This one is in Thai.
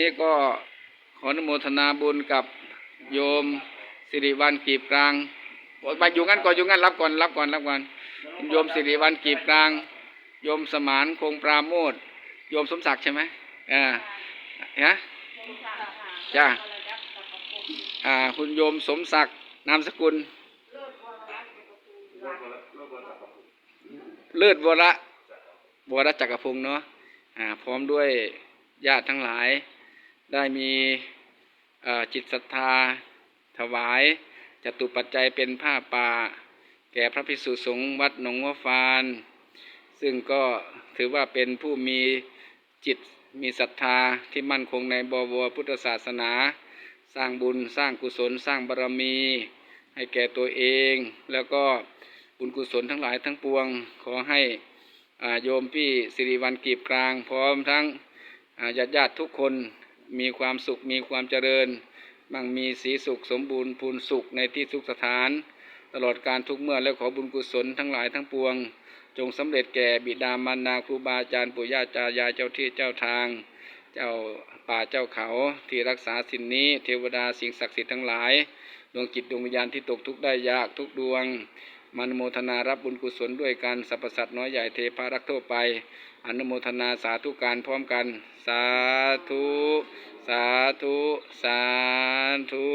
นี่ก็ขออนุโมทนาบุญกับโยมสิริวัลกีบกลางไปอยู่งั้นก่อนอยู่งั้นรับก่อนรับก่อนรับก่อนโยมสิริวัลกีบกลาง โยมสมานคงปราโมทโยมสมศักดิ์ใช่ไหมอ่าฮะจ้าอ่า คุณโยมสมศักดิ์นามสกุล เลิศวระวรจักรพงศ์เนาะอ่า พร้อมด้วยญาติทั้งหลาย ได้มีจิตศรัทธา ถวายจตุปัจจัยเป็นผ้าป่า แก่พระภิกษุสงฆ์วัดหนองหัวฟาน ซึ่งก็ถือว่าเป็นผู้มีจิตมีศรัทธาที่มั่นคงในบวรพุทธศาสนา สร้างบุญสร้างกุศลสร้างบารมี ให้แก่ตัวเอง แล้วก็บุญกุศลทั้งหลายทั้งปวง ขอให้โยมพี่สิริวัลกีบกลาง พร้อมทั้งญาติญาติทุกคน มีความสุขมีความเจริญ มั่งมีสีสุขสมบูรณ์พูนสุขในที่ทุกสถาน ตลอดการทุกเมื่อและขอบุญกุศลทั้งหลายทั้งปวง จงสำเร็จแก่บิดามารดาครูบาอาจารย์ปู่ย่าตายายเจ้าที่เจ้าทาง เจ้าป่าเจ้าเขาที่รักษาสิ่งนี้ เทวดาสิ่งศักดิ์สิทธิ์ทั้งหลาย ดวงจิตดวงวิญญาณที่ตกทุกข์ได้ยากทุกดวง มันโมทนารับบุญกุศลด้วยการสรรพสัตว์น้อยใหญ่เทพารักทั่วไป อนุโมทนาสาธุการพร้อมกัน สาธุ สาธุ สาธุ